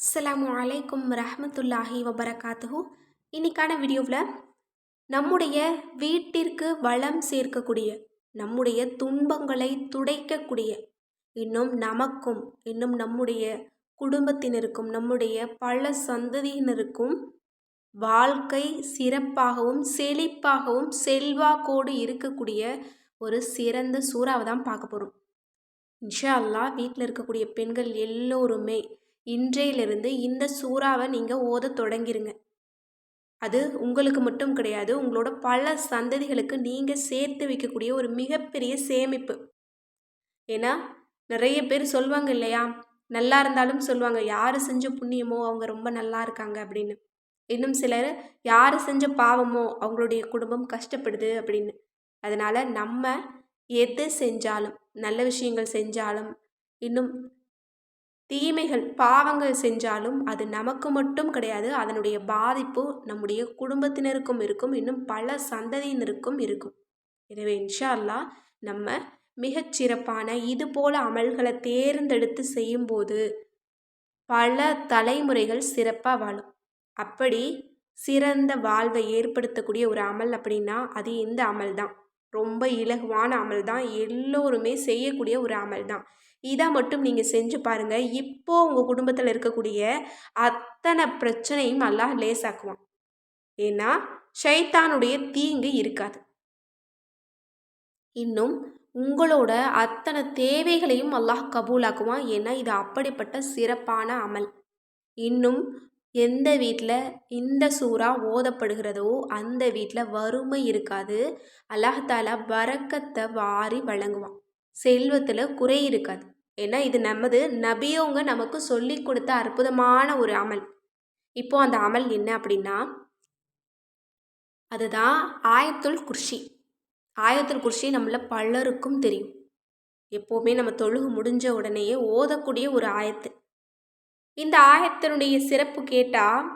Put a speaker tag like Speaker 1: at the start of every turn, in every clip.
Speaker 1: அஸ்லாம் அலைக்கும் ரஹமத்துல்லாஹி வபரகாத்துஹு. இன்னைக்கான வீடியோவில் நம்முடைய வீட்டிற்கு வளம் சேர்க்கக்கூடிய நம்முடைய துன்பங்களை துடைக்கக்கூடிய இன்னும் நமக்கும் இன்னும் நம்முடைய குடும்பத்தினருக்கும் நம்முடைய பல சந்ததியினருக்கும் வாழ்க்கை சிறப்பாகவும் செழிப்பாகவும் செல்வாக்கோடு இருக்கக்கூடிய ஒரு சிறந்த சூறாவை தான் பார்க்க போகிறோம் இன்ஷா அல்லாஹ் வீட்டில் இருக்கக்கூடிய பெண்கள் எல்லோருமே இன்றையிலிருந்து இந்த சூறாவை நீங்கள் ஓத தொடங்கிருங்க. அது உங்களுக்கு மட்டும் கிடையாது உங்களோட பல சந்ததிகளுக்கு நீங்கள் சேர்த்து வைக்கக்கூடிய ஒரு மிகப்பெரிய சேமிப்பு. ஏன்னா நிறைய பேர் சொல்லுவாங்க இல்லையா? நல்லா இருந்தாலும் சொல்லுவாங்க யார் செஞ்ச புண்ணியமோ அவங்க ரொம்ப நல்லா இருக்காங்க அப்படின்னு. இன்னும் சிலர் யார் செஞ்ச பாவமோ அவங்களுடைய குடும்பம் கஷ்டப்படுது அப்படின்னு. அதனால் நம்ம எது செஞ்சாலும் நல்ல விஷயங்கள் செஞ்சாலும் இன்னும் தீமைகள் பாவங்கள் செஞ்சாலும் அது நமக்கு மட்டும் கிடையாது அதனுடைய பாதிப்பு நம்முடைய குடும்பத்தினருக்கும் இருக்கும் இன்னும் பல சந்ததியினருக்கும் இருக்கும். எனவே இன்ஷா அல்லாஹ் நம்ம மிகச்சிறப்பான இது போல அமல்களை தேர்ந்தெடுத்து செய்யும்போது பல தலைமுறைகள் சிறப்பாக வாழும். அப்படி சிறந்த வாழ்வை ஏற்படுத்தக்கூடிய ஒரு அமல் அப்படின்னா அது இந்த அமல் தான் ரொம்ப இலகுவான அமல் தான். எல்லோருமே செய்யக்கூடிய ஒரு அமல் தான். இதை மட்டும் நீங்கள் செஞ்சு பாருங்கள் இப்போது உங்கள் குடும்பத்தில் இருக்கக்கூடிய அத்தனை பிரச்சனையும் அல்லாஹ் லேசாக்குவான். ஏன்னா ஷைத்தானுடைய தீங்கு இருக்காது. இன்னும் உங்களோட அத்தனை தேவைகளையும் அல்லாஹ் கபூலாக்குவான். ஏன்னா இது அப்படிப்பட்ட சிறப்பான அமல். இன்னும் எந்த வீட்டில் இந்த சூறா ஓதப்படுகிறதோ அந்த வீட்டில் வறுமை இருக்காது. அல்லாஹாலா வரக்கத்தை வாரி வழங்குவான். செல்வத்தில் குறை இருக்காது. ஏன்னா இது நமது நபியவங்க நமக்கு சொல்லி கொடுத்த அற்புதமான ஒரு அமல். இப்போ அந்த அமல் என்ன அப்படின்னா அதுதான் ஆயத்துல் குர்ஷி. ஆயத்துல் குர்ஷி நம்மள பலருக்கும் தெரியும். எப்போவுமே நம்ம தொழுகு முடிஞ்ச உடனேயே ஓதக்கூடிய ஒரு ஆயத்து. இந்த ஆயத்தினுடைய சிறப்பு கேட்டால்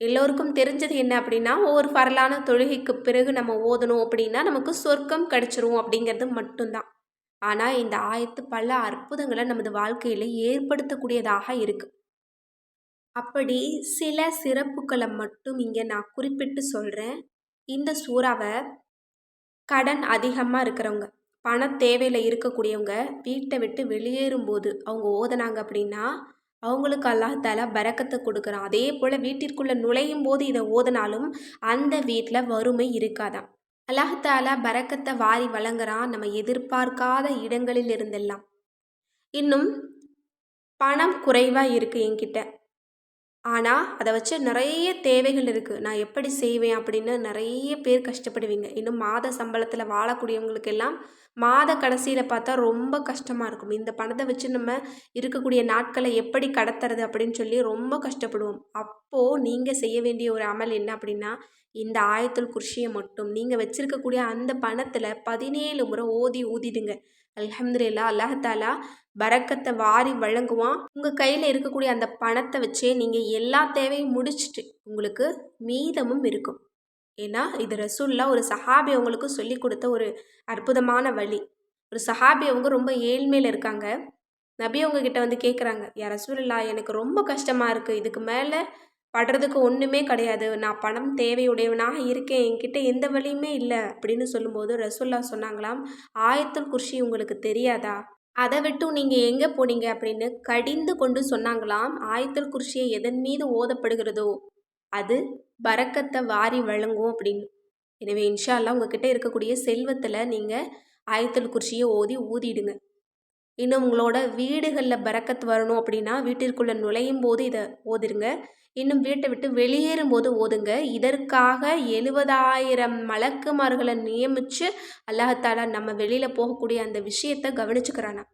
Speaker 1: எல்லோருக்கும் தெரிஞ்சது என்ன அப்படின்னா ஒவ்வொரு பரலான தொழுகைக்கு பிறகு நம்ம ஓதணும் அப்படின்னா நமக்கு சொர்க்கம் கிடச்சிரும் அப்படிங்கிறது மட்டும்தான். ஆனால் இந்த ஆயத்து பல அற்புதங்களை நமது வாழ்க்கையில் ஏற்படுத்தக்கூடியதாக இருக்குது அப்படி சில சிறப்புகளை மட்டும் இங்கே நான் குறிப்பிட்டு சொல்கிறேன் இந்த சூறாவை கடன் அதிகமாக இருக்கிறவங்க பண தேவையில் இருக்கக்கூடியவங்க வீட்டை விட்டு வெளியேறும்போது அவங்க ஓதுனாங்க அப்படின்னா அவங்களுக்கு அல்லாஹால பறக்கத்தை கொடுக்குறான். அதே போல் வீட்டிற்குள்ளே நுழையும் போது இதை ஓதுனாலும் அந்த வீட்டில் வறுமை இருக்காதான் அல்லாஹால பறக்கத்தை வாரி வழங்குறான். நம்ம எதிர்பார்க்காத இடங்களில் இருந்தெல்லாம். இன்னும் பணம் குறைவாக இருக்குது என்கிட்ட. ஆனால் அதை வச்சு நிறைய தேவைகள் இருக்குது நான் எப்படி செய்வேன் அப்படின்னு நிறைய பேர் கஷ்டப்படுவீங்க. இன்னும் மாத சம்பளத்தில் வாழக்கூடியவங்களுக்கு எல்லாம் மாத கடைசியில் பார்த்தா ரொம்ப கஷ்டமாக இருக்கும். இந்த பணத்தை வச்சு நம்ம இருக்கக்கூடிய நாட்களை எப்படி கடத்துறது அப்படின்னு சொல்லி ரொம்ப கஷ்டப்படுவோம். அப்போது நீங்கள் செய்ய வேண்டிய ஒரு அமல் என்ன அப்படின்னா இந்த ஆயத்துல் குர்ஷியை மட்டும். நீங்கள் வச்சுருக்கக்கூடிய அந்த பணத்தில் பதினேழு முறை ஓதி ஊதிடுங்க. அலமதுல்லா அல்லாஹாலா பறக்கத்தை வாரி வழங்குவான். உங்கள் கையில் இருக்கக்கூடிய அந்த பணத்தை வச்சே நீங்கள் எல்லா தேவையும் முடிச்சுட்டு உங்களுக்கு மீதமும் இருக்கும். ஏன்னா இது ரசூல்லா ஒரு சஹாபி அவங்களுக்கு சொல்லி கொடுத்த ஒரு அற்புதமான வழி. ஒரு சஹாபி அவங்க ரொம்ப ஏழ்மையில் இருக்காங்க. நபி அவங்க கிட்ட வந்து கேட்குறாங்க யார் ரசூல்லா எனக்கு ரொம்ப கஷ்டமாக இருக்குது இதுக்கு மேலே படுறதுக்கு ஒன்றுமே கிடையாது. நான் பணம் தேவையுடையவனாக இருக்கேன். என்கிட்ட எந்த வழியுமே இல்லை அப்படின்னு சொல்லும்போது ரசோல்லா சொன்னாங்களாம் ஆயத்துல் குர்ஷி உங்களுக்கு தெரியாதா? அதை விட்டும் நீங்கள் எங்கே போனீங்க? அப்படின்னு கடிந்து கொண்டு சொன்னாங்களாம் ஆயத்துல் குர்ஷியை எதன் மீது ஓதப்படுகிறதோ அது பறக்கத்தை வாரி வழங்கும் அப்படின்னு. எனவே இன்ஷா அல்லா உங்ககிட்ட இருக்கக்கூடிய செல்வத்தில் நீங்கள் ஆயத்துல் குர்ஷியை ஓதி ஊதிடுங்க. இன்னும் உங்களோட வீடுகளில் பறக்கத்து வரணும் அப்படின்னா வீட்டிற்குள்ளே நுழையும் போது இதை ஓதிருங்க இன்னும் வீட்டை விட்டு வெளியேறும் போது ஓதுங்க இதற்காக எழுபதாயிரம் மலக்குமார்களை நியமித்து அல்லாஹாலா நம்ம வெளியில் போகக்கூடிய அந்த விஷயத்தை கவனிச்சுக்கிறானா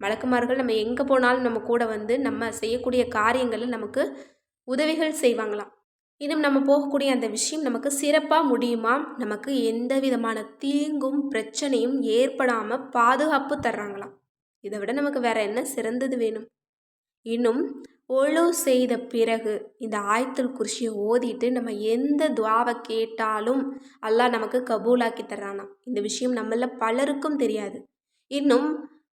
Speaker 1: மலக்குமார்கள் நம்ம எங்கே போனாலும் நம்ம கூட வந்து நம்ம செய்யக்கூடிய காரியங்களில் நமக்கு உதவிகள் செய்வாங்களாம். இன்னும் நம்ம போகக்கூடிய அந்த விஷயம் நமக்கு சிறப்பாக முடியுமா? நமக்கு எந்த விதமான தீங்கும் பிரச்சனையும் ஏற்படாமல் பாதுகாப்பு தர்றாங்களாம். இதை விட நமக்கு வேற என்ன சிறந்தது வேணும்? இன்னும் ஒழு செய்த பிறகு இந்த ஆயத்துல் குர்ஷியை ஓதிட்டு நம்ம எந்த துவாவை கேட்டாலும் அல்லாஹ் நமக்கு கபூலாக்கி தர்றானா இந்த விஷயம் நம்மள பலருக்கும் தெரியாது. இன்னும்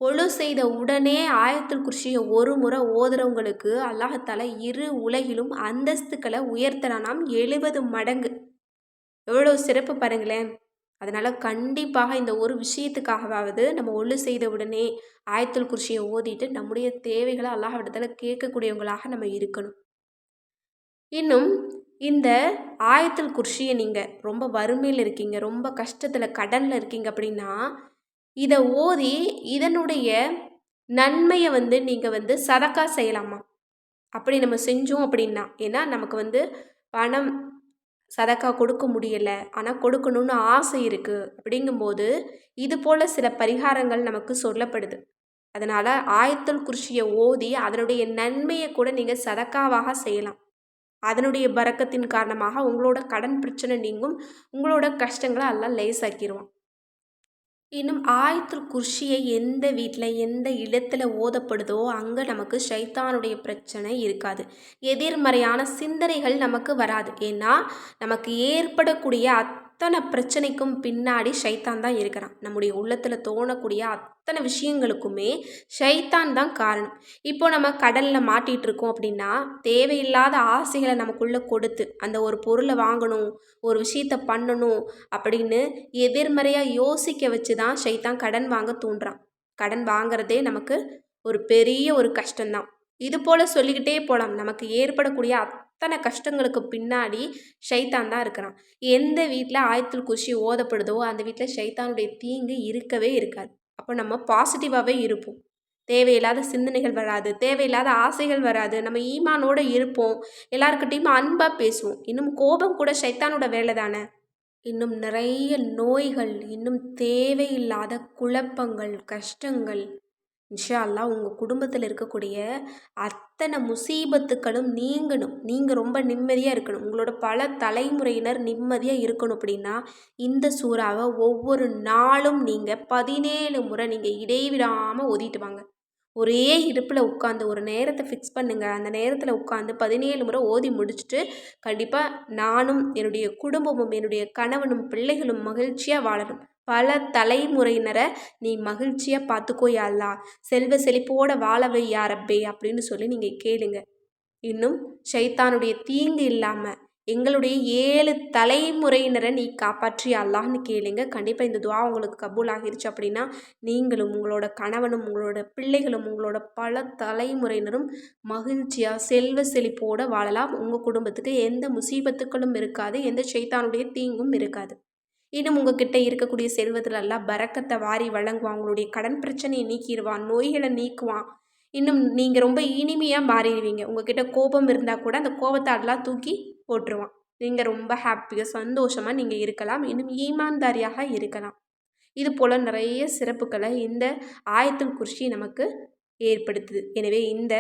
Speaker 1: ஒழு செய்த உடனே ஆயத்துல் குர்ஷியை ஒரு முறை ஓதுறவங்களுக்கு அல்லாஹத்தால இரு உலகிலும் அந்தஸ்துக்களை உயர்த்தனாம் எழுபது மடங்கு. எவ்வளோ சிறப்பு பாருங்களேன். அதனால் கண்டிப்பாக இந்த ஒரு விஷயத்துக்காகவாவது நம்ம ஒழு செய்த உடனே ஆயத்துல் குர்ஷியை ஓதிட்டு நம்முடைய தேவைகளை அல்லாஹ்விடத்தில் கேட்கக்கூடியவங்களாக நம்ம இருக்கணும். இன்னும் இந்த ஆயத்துல் குர்ஷியை நீங்கள் ரொம்ப வறுமையில் இருக்கீங்க ரொம்ப கஷ்டத்தில் கடனில் இருக்கீங்க அப்படின்னா இதை ஓதி இதனுடைய நன்மையை வந்து நீங்கள் வந்து சதக்கா செய்யலாமா? அப்படி நம்ம செஞ்சோம் அப்படின்னா ஏன்னா நமக்கு வந்து பணம் சதக்கா கொடுக்க முடியலை. ஆனால் கொடுக்கணும்னு ஆசை இருக்குது அப்படிங்கும்போது இது போல் சில பரிகாரங்கள் நமக்கு சொல்லப்படுது. அதனால் ஆயத்தல் குறிஷியை ஓதி அதனுடைய நன்மையை கூட நீங்கள் சதக்காவாக செய்யலாம். அதனுடைய பறக்கத்தின் காரணமாக உங்களோட கடன் பிரச்சனை நீங்கும். உங்களோட கஷ்டங்களை எல்லாம் லேசாக்கிடுவான் இன்னும் ஆயத்துல் குர்ஷியை எந்த வீட்டில் எந்த இடத்துல ஓதப்படுதோ அங்கே நமக்கு ஷைத்தானுடைய பிரச்சனை இருக்காது. எதிர்மறையான சிந்தனைகள் நமக்கு வராது. ஏன்னா நமக்கு ஏற்படக்கூடிய அத் அத்தனை பிரச்சனைக்கும் பின்னாடி ஷைத்தான் தான் இருக்கிறான். நம்முடைய உள்ளத்தில் தோணக்கூடிய அத்தனை விஷயங்களுக்குமே ஷைத்தான் தான் காரணம். இப்போ நம்ம கடலில் மாட்டிகிட்டு இருக்கோம் அப்படின்னா தேவையில்லாத ஆசைகளை நமக்குள்ளே கொடுத்து அந்த ஒரு பொருளை வாங்கணும் ஒரு விஷயத்த பண்ணணும் அப்படின்னு எதிர்மறையாக யோசிக்க வச்சு தான் ஷைத்தான் கடன் வாங்க தூண்டுறான். கடன் வாங்குறதே நமக்கு ஒரு பெரிய ஒரு கஷ்டம்தான். இது போல் சொல்லிக்கிட்டே போகலாம் நமக்கு ஏற்படக்கூடிய அத்தனை கஷ்டங்களுக்கு பின்னாடி ஷைத்தான் தான் இருக்கிறான். எந்த வீட்டில் ஆயத்தில் குஷி ஓதப்படுதோ அந்த வீட்டில் ஷைத்தானுடைய தீங்கு இருக்கவே இருக்காது. அப்போ நம்ம பாசிட்டிவாகவே இருப்போம். தேவையில்லாத சிந்தனைகள் வராது தேவையில்லாத ஆசைகள் வராது. நம்ம ஈமானோடு இருப்போம். எல்லாருக்கிட்டையும் அன்பாக பேசுவோம். இன்னும் கோபம் கூட ஷைத்தானோட வேலை தானே? இன்னும் நிறைய நோய்கள் இன்னும் தேவையில்லாத குழப்பங்கள் கஷ்டங்கள் இன்ஷா அல்லாஹ் உங்கள் குடும்பத்தில் இருக்கக்கூடிய அத்தனை முசீபத்துக்களும் நீங்கணும். நீங்கள் ரொம்ப நிம்மதியாக இருக்கணும். உங்களோட பல தலைமுறையினர் நிம்மதியாக இருக்கணும் அப்படின்னா இந்த சூறாவை ஒவ்வொரு நாளும் நீங்கள் பதினேழு முறை நீங்கள் இடைவிடாமல் ஓதிட்டு வாங்க. ஒரே இடுப்பில் உட்காந்து ஒரு நேரத்தை ஃபிக்ஸ் பண்ணுங்கள் அந்த நேரத்தில் உட்காந்து பதினேழு முறை ஓதி முடிச்சுட்டு கண்டிப்பாக நானும் என்னுடைய குடும்பமும் என்னுடைய கணவனும் பிள்ளைகளும் மகிழ்ச்சியாக வாழணும். பல தலைமுறையினரை நீ மகிழ்ச்சியாக பார்த்துக்கோ யாழ்லா. செல்வ செழிப்போட வாழவை யாரப்பே அப்படின்னு சொல்லி நீங்கள் கேளுங்க. இன்னும் ஷைத்தானுடைய தீங்கு இல்லாமல் எங்களுடைய ஏழு தலைமுறையினரை நீ காப்பாற்றி அல்லாஹ்னு கேளுங்க. கண்டிப்பாக இந்த துவா உங்களுக்கு கபூல் ஆகிருச்சு அப்படின்னா நீங்களும் உங்களோட கணவனும் உங்களோட பிள்ளைகளும் உங்களோட பல தலைமுறையினரும் மகிழ்ச்சியாக செல்வ செழிப்போடு வாழலாம். உங்கள் குடும்பத்துக்கு எந்த முசீபத்துக்களும் இருக்காது எந்த சைத்தானுடைய தீங்கும் இருக்காது. இன்னும் உங்ககிட்ட இருக்கக்கூடிய செல்வத்தில் எல்லாம் பறக்கத்தை வாரி வழங்குவான். உங்களுடைய கடன் பிரச்சனையை நீக்கிடுவான். நோய்களை நீக்குவான். இன்னும் நீங்கள் ரொம்ப இனிமையாக மாறிடுவீங்க. உங்ககிட்ட கோபம் இருந்தால் கூட அந்த கோபத்தை எல்லாம் தூக்கி போட்டுருவான். நீங்கள் ரொம்ப ஹாப்பியாக சந்தோஷமாக நீங்கள் இருக்கலாம். இன்னும் ஈமான்தாரியாக இருக்கலாம். இது போல் நிறைய சிறப்புகளை இந்த ஆயத்துல் குறிச்சி நமக்கு ஏற்படுத்துது. எனவே இந்த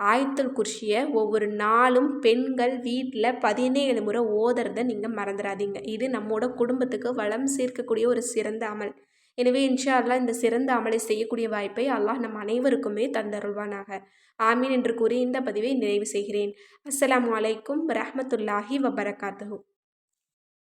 Speaker 1: ஆயத்துல் குர்ஷியை ஒவ்வொரு நாளும் பெண்கள் வீட்டில் பதினேழு முறை ஓதுறத நீங்கள் மறந்துடாதீங்க இது நம்மோட குடும்பத்துக்கு வளம் சேர்க்கக்கூடிய ஒரு சிறந்த அமல். எனவே இன்ஷா அல்லாஹ் இந்த சிறந்த அமலை செய்யக்கூடிய வாய்ப்பை அல்லாஹ் நம் அனைவருக்குமே தந்தருள்வானாக. ஆமீன் என்று கூறி இந்த பதிவை நிறைவு செய்கிறேன். அஸ்லாம் வலைக்கும் ரஹமத்துல்லாஹி வபரகாத்து